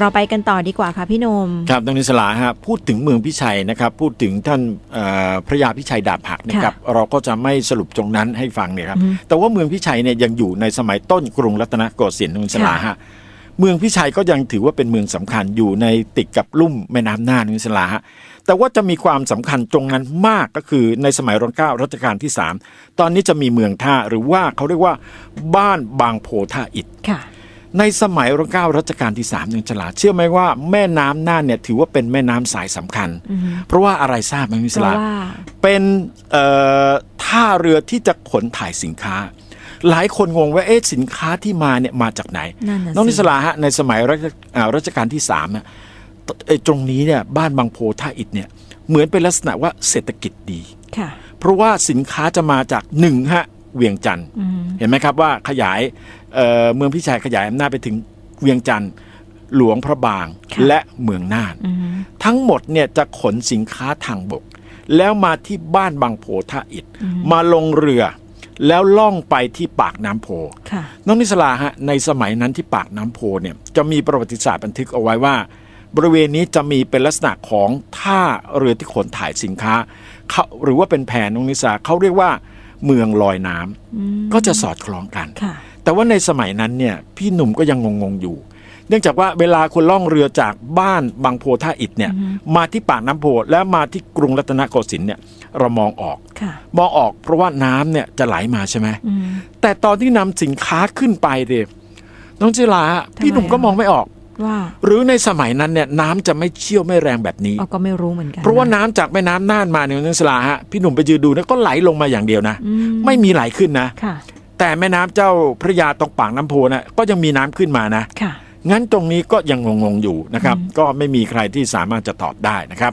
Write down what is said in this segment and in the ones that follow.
เราไปกันต่อดีกว่าค่ะพี่หนม ครับตรงนี้สลาฮะพูดถึงเมืองพิชัยนะครับพูดถึงท่านเอ่อพระยาพิชัยดาบหักนะครับเราก็จะไม่สรุปตรงนั้นให้ฟังเนี่ยครับอืมแต่ว่าเมืองพิชัยเนี่ยยังอยู่ในสมัยต้นกรุงรัตนโกสินทร์ตรงนี้สลาค่ะฮะเมืองพิชัยก็ยังถือว่าเป็นเมืองสำคัญอยู่ในติดกับลุ่มแม่น้ำน่านตรงนี้สลาฮะแต่ว่าจะมีความสำคัญตรงนั้นมากก็คือในสมัยรัชกาลรัชกาลที่ 3 ตอนนี้จะมีเมืองท่าหรือว่าเขาเรียกว่าบ้านบางโพท่าอิฐค่ะ ในสมัยรัชกาลรัชกาลที่3ามยังฉลาด เชื่อไหมว่าแม่น้ำน่านเนี่ยถือว่าเป็นแม่น้ำสายสำคัญอืมเพราะว่าอะไรทราบไหมมิเพสราะลาว่าเป็นเอ่อท่าเรือที่จะขนถ่ายสินค้า หลายคนงงว่าเอ๊ะสินค้าที่มาเนี่ยมาจากไหนนั่นน่ะน้องนิสสิลาฮะในสมัยรัชอ่ารัชกาลที่สามเนี่ยตเอ่อตรงนี้เนี่ยบ้านบางโพท่าอิฐเนี่ยเหมือนเป็นลักษณะว่าเศรษฐกิจดีค่ะเพราะว่าสินค้าจะมาจากหนึ่งฮะเวียงจันทร์อืมเห็นไหมครับว่าขยาย เอ่อเมืองพิชัยขยายอำนาจไปถึงเวียงจันทร์หลวงพระบางค่ะและเมืองน่านอืมทั้งหมดเนี่ยจะขนสินค้าทางบก แล้วมาที่บ้านบางโพท่าอิฐมาลงเรือแล้วล่องไปที่ปากน้ำโพค่ะน้องนิสลาฮะในสมัยนั้นที่ปากน้ำโพเนี่ยจะมีประวัติศาสตร์บันทึกเอาไว้ว่า บริเวณนี้จะมีเป็นลักษณะของท่าเรือที่ขนถ่ายสินค้าเขาหรือว่าเป็นแผนน้องนิสาเขาเรียกว่าเมืองลอยน้ำอืมก็จะสอดคล้องกันค่ะ แต่ว่าในสมัยนั้นเนี่ยพี่หนุ่มก็ยังงงๆอยู่ เนื่องจากว่าเวลาคุณล่องเรือจากบ้านบางโพท่าอิฐเนี่ยอือฮึมาที่ปากน้ำโพแล้วมาที่กรุงรัตนโกสินทร์เนี่ยเรามองออกค่ะมองออกเพราะว่าน้ำเนี่ยจะไหลมาใช่ไหมอืมแต่ตอนที่นำสินค้าขึ้นไปเดน้องจิลาทำไมพี่หนุ่มก็อะมองไม่ออกว่าหรือในสมัยนั้นเนี่ยน้ำจะไม่เชี่ยวไม่แรงแบบนี้เราก็ไม่รู้เหมือนกันเพราะว่าน้ำจากแม่น้ำน่านมาเนี่ยน้องจิลาฮะพี่หนุ่มไปยืนดูเนี่ยก็ไหลลงมาอย่างเดียวนะอืไม่มีไหลขึ้นนะค่ะ แต่แม่น้ำเจ้าพระยาตรงปากน้ำโพนะก็ยังมีน้ำขึ้นมานะค่ะงั้นตรงนี้ก็ยังงงๆอยู่นะครับอืมก็ไม่มีใครที่สามารถจะตอบได้นะครับ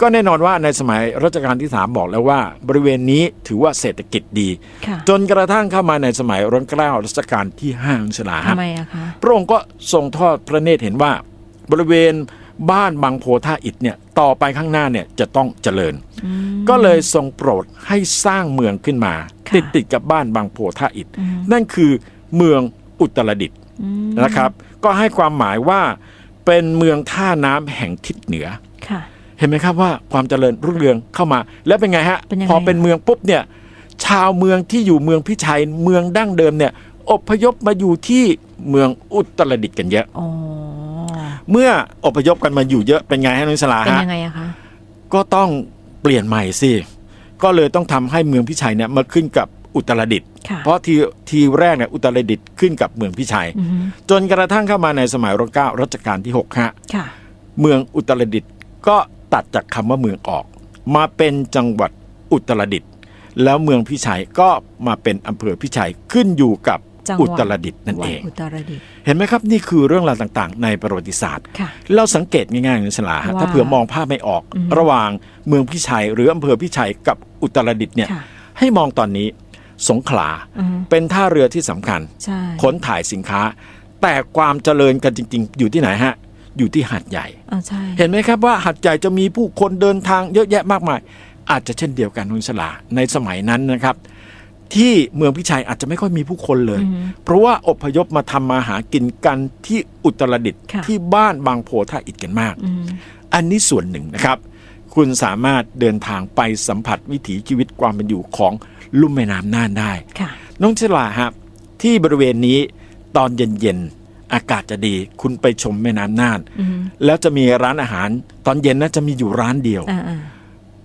ก็แน่นอนว่าในสมัยรัชกาลที่3บอกแล้วว่า บริเวณนี้ถือว่าเศรษฐกิจดีค่ะจนกระทั่งเข้ามาในสมัยรัชกาลรัชกาลที่5ของสลาทำไมอะคะพระองค์ก็ทรงทอดพระเนตรเห็นว่าบริเวณ บ้านบางโพท่าอิฐเนี่ยต่อไปข้างหน้าเนี่ยจะต้องเจริญอืมก็เลยทรงโปรดให้สร้างเมืองขึ้นมาค่ะติดติดกับบ้านบางโพท่าอิฐอืมนั่นคือเมืองอุตรดิตถ์อืมนะครับ ก็ให้ความหมายว่าเป็นเมืองท่าน้ำแห่งทิศเหนือค่ะเห็นไหมครับว่าความเจริญรุ่งเรืองเข้ามา แล้วเป็นไงฮะเป็นยังไงพอเป็นเมืองปุ๊บเนี่ยชาวเมืองที่อยู่เมืองพิชัยเมืองดั้งเดิมเนี่ยอพยพมาอยู่ที่เมืองอุตรดิตถ์กันเยอะอ๋อ เมื่ออพยพกันมาอยู่เยอะเป็นไงฮะน้องสลาเป็นฮะยังไงอะคะ ก็ต้องเปลี่ยนใหม่สิ ก็เลยต้องทำให้เมืองพิชัยเนี่ยมาขึ้นกับอุตรดิตถ์ค่ะ เพราะทีทีแรกเนี่ยอุตรดิตถ์ขึ้นกับเมืองพิชัย อืมจนกระทั่งเข้ามาในสมัยรัชกาลรัชกาลที่6ฮะ ค่ะ เมืองอุตรดิตถ์ก็ตัดจากคำว่าเมืองออก มาเป็นจังหวัดอุตรดิตถ์แล้วเมืองพิชัยก็มาเป็นอำเภอพิชัยขึ้นอยู่กับจังหวัด อุตรดิตถ์นั่นเองอุตรดิตถ์เห็นไหมครับนี่คือเรื่องราวต่างๆ ในประวัติศาสตร์ค่ะเราสังเกตง่ายๆนะฉลาฮะว่าถ้าเผื่อมองภาพไม่ออกอือฮึระหว่างเมืองพิชัย หรืออำเภอพิชัยกับอุตรดิตถ์เนี่ยค่ะให้มองตอนนี้สงขลาอืมเป็นท่าเรือที่สำคัญใช่ขนถ่ายสินค้า แต่ความเจริญกันจริง ๆ อยู่ที่ไหนฮะอยู่ที่หาดใหญ่อ่าใช่เห็นไหมครับว่าหาดใหญ่จะมีผู้คนเดินทางเยอะแยะมากมาย อาจจะเช่นเดียวกันคุณสลาในสมัยนั้นนะครับ ที่เมืองพิชัยอาจจะไม่ค่อยมีผู้คนเลยอืมเพราะว่าอพยพมาทำมาหากินกันที่อุตรดิตถ์ค่ะ ที่บ้านบางโพท่าอิฐกันมากอืมอันนี้ส่วนหนึ่งนะครับ คุณสามารถเดินทางไปสัมผัสวิถีชีวิตความเป็นอยู่ของลุ่มแม่น้ำน่านได้ ค่ะ น้องชลาครับที่บริเวณนี้ตอนเย็นๆ อากาศจะดี คุณไปชมแม่น้ำน่าน อืมแล้วจะมีร้านอาหาร ตอนเย็นนะจะมีอยู่ร้านเดียว อ่าอ่า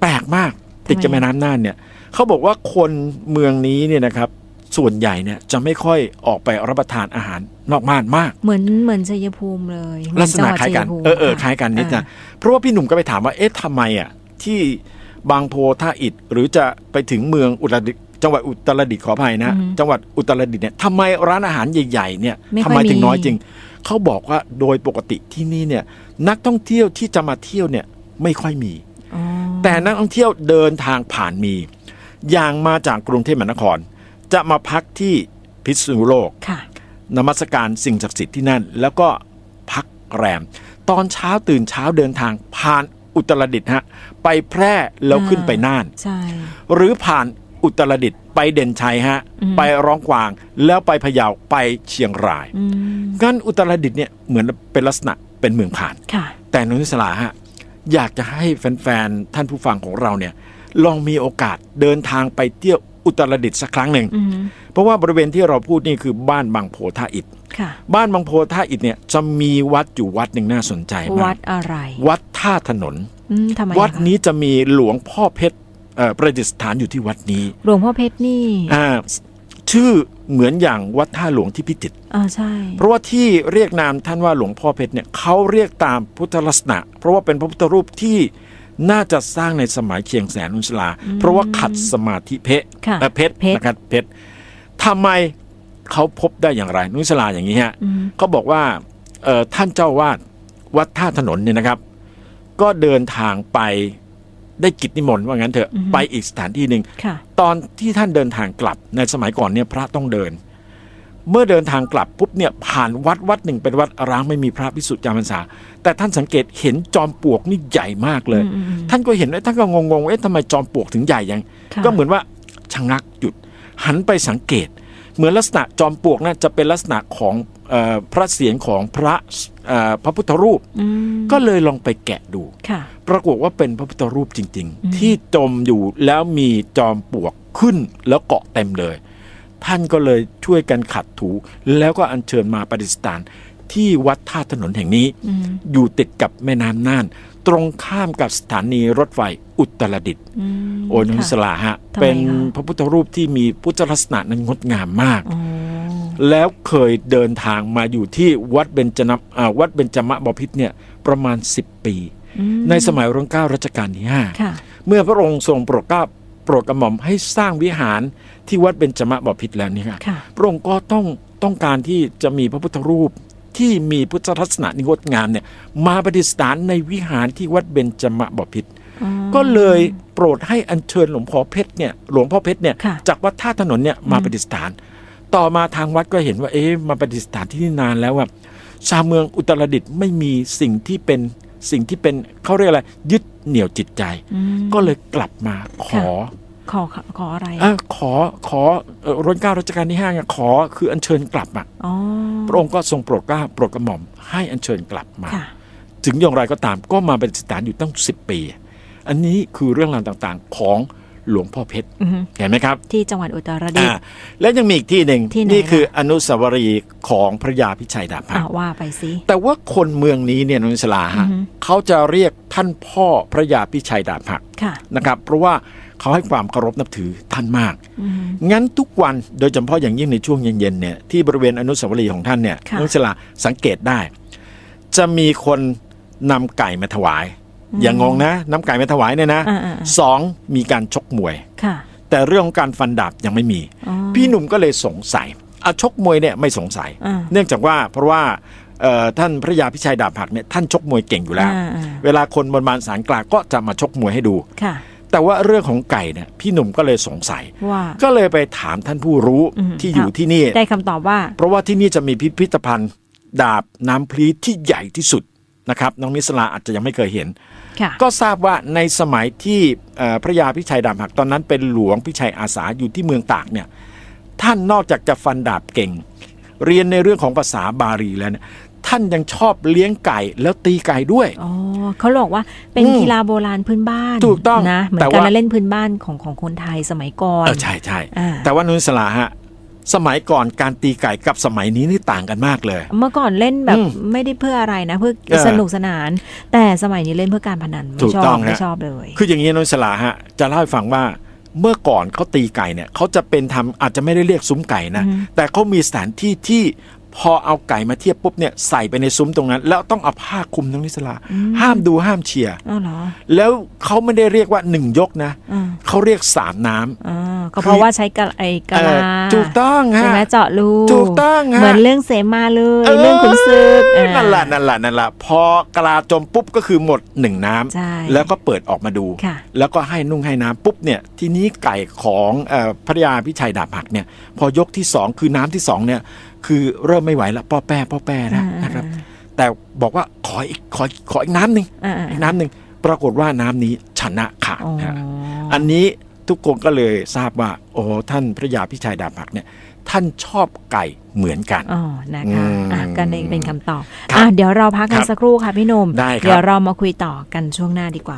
แปลกมาก ติดกับทำไม แม่น้ำน่านเนี่ย เขาบอกว่าคนเมืองนี้เนี่ยนะครับส่วนใหญ่เนี่ยจะไม่ค่อยออกไปรับประทานอาหารนอกบ้านมาก เหมือนเหมือนชัยภูมิเลยเหมืลัอกษจังณะหวัดคล้ายกันชัภูมิเออเออค่ะคล้ายกันนิดอ่านะเพราะว่าพี่หนุ่มก็ไปถามว่าเอ๊ะทำไมอะที่บางโพท่าอิฐหรือจะไปถึงเมืองอุตรดิตถ์จังหวัดอุตรดิตถ์ขออภัยนะอืมจังหวัดอุตรดิตถ์เนี่ยทำไมร้านอาหารใหญ่ๆเนี่ยไม่ค่ทำอยไมถึงมีน้อยจริง เขาบอกว่าโดยปกติที่นี่เนี่ยนักท่องเที่ยวที่จะมาเที่ยวเนี่ยไม่ค่อยมีอ๋อแต่นักท่องเที่ยวเดินทางผ่านมี อย่างมาจากกรุงเทพมหานคร จะมาพักที่พิษณุโลกค่ะนมัสการสิ่งศักดิ์สิทธิ์ที่นั่น แล้วก็พักแรม ตอนเช้าตื่นเช้าเดินทางผ่านอุตรดิตถ์ฮะไปแพร่แล้วขึ้นไปน่าน ใช่หรือผ่านอุตรดิตถ์ไปเด่นชัยฮะอืมไปร้องกวางแล้วไปพะเยาไปเชียงรายอืมงั้นอุตรดิตถ์เนี่ยเหมือนเป็นลักษณะเป็นเมืองผ่าน ค่ะ แต่นุสลาฮะอยากจะให้แฟนๆ ท่านผู้ฟังของเราเนี่ย ลองมีโอกาสเดินทางไปเที่ยวอุตรดิตถ์สักครั้งหนึ่งอืมเพราะว่าบริเวณที่เราพูดนี่คือบ้านบางโพท่าอิฐค่ะบ้านบางโพท่าอิฐเนี่ยจะมีวัดอยู่วัดหนึ่งน่าสนใจมาวักดอะไร วัดท่าถนนอืมทำไมวัดอะคะนี้จะมีหลวงพ่อเพชรเอ่อประดิษฐานอยู่ที่วัดนี้ หลวงพ่อเพชรนี่อ่าชื่อเหมือนอย่างวัดท่าหลวงที่พิจิตรอ่าใช่ เพราะว่าที่เรียกนามท่านว่าหลวงพ่อเพชรเนี่ยเขาเรียกตามพุทธลักษณะ เพราะว่าเป็นพระพุทธรูปที่ น่าจะสร้างในสมัยเชียงแสนอุนชลา เพราะว่าขัดสมาธิเพชรค่ะเอ่อเพชรเพชรนะครับเพชรทำไมเขาพบได้อย่างไร นุชลาอย่างนี้ฮะอืมเขาบอกว่าเอ่อท่านเจ้าวาดวัดท่าถนนเนี่ยนะครับ ก็เดินทางไปได้กิจนิมนต์ว่างั้นเถอะไปอีกสถานที่หนึ่งค่ะตอนที่ท่านเดินทางกลับในสมัยก่อนเนี่ยพระต้องเดิน เมื่อเดินทางกลับปุ๊บเนี่ยผ่านวัดวัดหนึ่งเป็นวัดร้างไม่มีพระพิสุจำพรรษา แต่ท่านสังเกตเห็นจอมปลวกนี่ใหญ่มากเลยอืมอืมอืมท่านก็เห็นแล้วท่านก็งงๆเอ๊ะทำไมจอมปลวกถึงใหญ่ยังค่ะก็เหมือนว่าชะงักหยุด หันไปสังเกต เหมือนลักษณะจอมปลวกน่ะจะเป็นลักษณะของเออพระเศียรของพระเอ่อพระพุทธรูปอืมก็เลยลองไปแกะดูค่ะปรากฏว่าเป็นพระพุทธรูปจริงอืมๆที่จมอยู่แล้วมีจอมปลวกขึ้นแล้วเกาะเต็มเลย ท่านก็เลยช่วยกันขัดถู แล้วก็อัญเชิญมาประดิษฐานที่วัดท่าถนนแห่งนี้อืมอยู่ติดกับแม่น้ำน่าน ตรงข้ามกับสถานีรถไฟอุตรดิตถ์อืมโอ้นุค่ะสลาฮะทำไมเป็นคะพระพุทธรูปที่มีพุทธลักษณะนั้นงดงามมากอ๋อแล้วเคยเดินทางมาอยู่ที่วัดเบญจนอ่าวัดเบญจมะบพิตรเนี่ยประมาณ 10 ปีอืมในสมัยรัชกาลรัชกาลที่ห้าค่ะเมื่อพระองค์ทรงโปรดเกล้าโปรดกระหม่อมให้สร้างวิหารที่วัดเบญจมะบพิตรแล้วนี่ครับค่ะพระองค์ก็ต้องต้องการที่จะมีพระพุทธรูปที่มีพุทธลักษณะนิงดงามเนี่ยมาประดิษฐานในวิหารที่วัดเบญจมะบพิตรอ๋อก็เลยโปรดให้อัญเชิญหลวงพ่อเพชรเนี่ยหลวงพ่อเพชรเนี่ยค่ะจากวัดท่าถนนเนี่ยมาประดิษฐาน ต่อมาทางวัดก็เห็นว่าเอ๊ะมาประดิษฐานที่นี่นานแล้วว่าชาวเมืองอุตรดิตถ์ไม่มีสิ่งที่เป็นสิ่งที่เป็นเขาเรียกอะไรยึด เหนี่ยวจิตใจอืมก็เลยกลับมาขอ ขอขออะไรเออขอขอเอ่อรัชกาลรัชกาลที่ห้าเนี่ยขอคืออัญเชิญกลับอะอ๋อพระองค์ก็ทรงโปรดเกล้าโปรดกระหม่อมให้อัญเชิญกลับมาค่ะถึงอย่างไรก็ตามก็มาเป็นสถานอยู่ตั้ง10ปี อันนี้คือเรื่องราวต่างๆของ หลวงพ่อเพชรอือฮึเห็นไหมครับ ที่จังหวัดอุตรดิตอ่าถ์และยังมีอีกที่หนึ่งที่ไหนนี่คือล่ะอนุสาวรีย์ของพระยาพิชัยดาบหัอ่ากว่าไปสิแต่ว่าคนเมืองนี้เนี่ยนนสลาฮะอือฮึเขาจะเรียกท่านพ่อพระยาพิชัยดาบหักค่ะนะครับ เพราะว่าเขาให้ความเคารพนับถือท่านมากอืมงั้นทุกวันโดยเฉพาะอย่างยิ่งในช่วงเย็นๆเนี่ยที่บริเวณอนุสาวรีย์ของท่านเนี่ยค่ะน้องชลาสังเกตได้ จะมีคนนำไก่มาถวาย อย่างงงนะนำไก่มาถวายเนี่ยนะอ่าอ่าสองมีการชกมวยค่ะแต่เรื่องของการฟันดาบยังไม่มีอ๋อพี่หนุ่มก็เลยสงสัยเอาชกมวยเนี่ยไม่สงสัยอ่าเนื่องจากว่าเพราะว่าเอ่อท่านพระยาพิชัยดาบหักเนี่ยท่านชกมวยเก่งอยู่แล้วอ่าอ่าเวลาคนบนบานสารกลางก็จะมาชกมวยให้ดูค่ะแต่ว่าเรื่องของไก่เนี่ยพี่หนุ่มก็เลยสงสัยว่าก็เลยไปถามท่านผู้รู้อืมที่อยู่ที่นี่ได้คำตอบว่า เพราะว่าที่นี่จะมีพิพิธภัณฑ์ ดาบน้ำพลีที่ใหญ่ที่สุดนะครับน้องนิสลาอาจจะยังไม่เคยเห็นค่ะ ก็ทราบว่าในสมัยที่เอ่อพระยาพิชัยดาบหักตอนนั้นเป็นหลวงพิชัยอาสาอยู่ที่เมืองตากเนี่ยท่านนอกจากจะฟันดาบเก่ง เรียนในเรื่องของภาษาบาลีแล้วเนี่ยท่านยังชอบเลี้ยงไก่แล้วตีไก่ด้วย อ๋อเขาบอกว่าเป็นอืมกีฬาโบราณพื้นบ้าน ถูกต้องนะ เหมือแต่นการว่าละเล่นพื้นบ้านของของคนไทยสมัยก่อน เออใช่ใช่อ่าแต่ว่านุสลาฮะ สมัยก่อนการตีไก่กับสมัยนี้นี่ต่างกันมากเลย เมื่อก่อนเล่นแบบอืมไม่ได้เพื่ออะไรนะ เพื่อเออสนุกสนาน แต่สมัยนี้เล่นเพื่อการพนันถูไม่กชอต้อบงไม่ฮะชอบเลย คืออย่างนี้นุสลาฮะจะเล่าให้ฟังว่าเมื่อก่อนเขาตีไก่เนี่ยเขาจะเป็นทำอาจจะไม่ได้เรียกซุ้มไก่นะอือฮึแต่เขามีสถานที่ที่ พอเอาไก่มาเทียบปุ๊บเนี่ยใส่ไปในซุ้มตรงนั้น แล้วต้องเอาผ้าคลุมทั้งนิสลา ห้ามดูห้ามเชียร์อ้าวเหรอแล้วเขาไม่ได้เรียกว่าหนึ่งยกนะอ่าเขาเรียกสามน้ำ อ่าก็เพราะว่าใช้กะไอกะลาเออถูกต้องฮะ ใช่ไหมเจาะรูถูกต้องฮะ เหมือนเรื่องเสมาเลยเรื่องขุนศึกเอออ่านั่นแหละนั่นแหละนั่นแหละพอกะลาจมปุ๊บก็คือหมดหนึ่งน้ำ ใช่ แล้วก็เปิดออกมาดู ค่ะ แล้วก็ให้นุ่งให้น้ำปุ๊บเนี่ย ทีนี้ไก่ของเอ่อพระยาพิชัยดาบหักเนี่ย พอยกที่สองคือน้ำที่สองเนี่ย คือเริ่มไม่ไหวแล้วป้อแป้ป้อแป้แล้วอ่านนะครับ แต่บอกว่าขออีกขอขออีกน้ำหนึ่งอ่าอ่าอีกน้ำหนึ่งปรากฏว่าน้ำนี้ชนะขาดอ๋อนะฮะอันนี้ทุกคนก็เลยทราบว่า โอ้ท่านพระยาพิชัยดาบหักเนี่ยท่านชอบไก่เหมือนกันอ๋อนะคะอืมอะก็เป็นคำตอบครับอะเดี๋ยวเราพักกันครับสักครู่ค่ะพี่หนุ่มได้ครับเดี๋ยวเรามาคุยต่อกันช่วงหน้าดีกว่า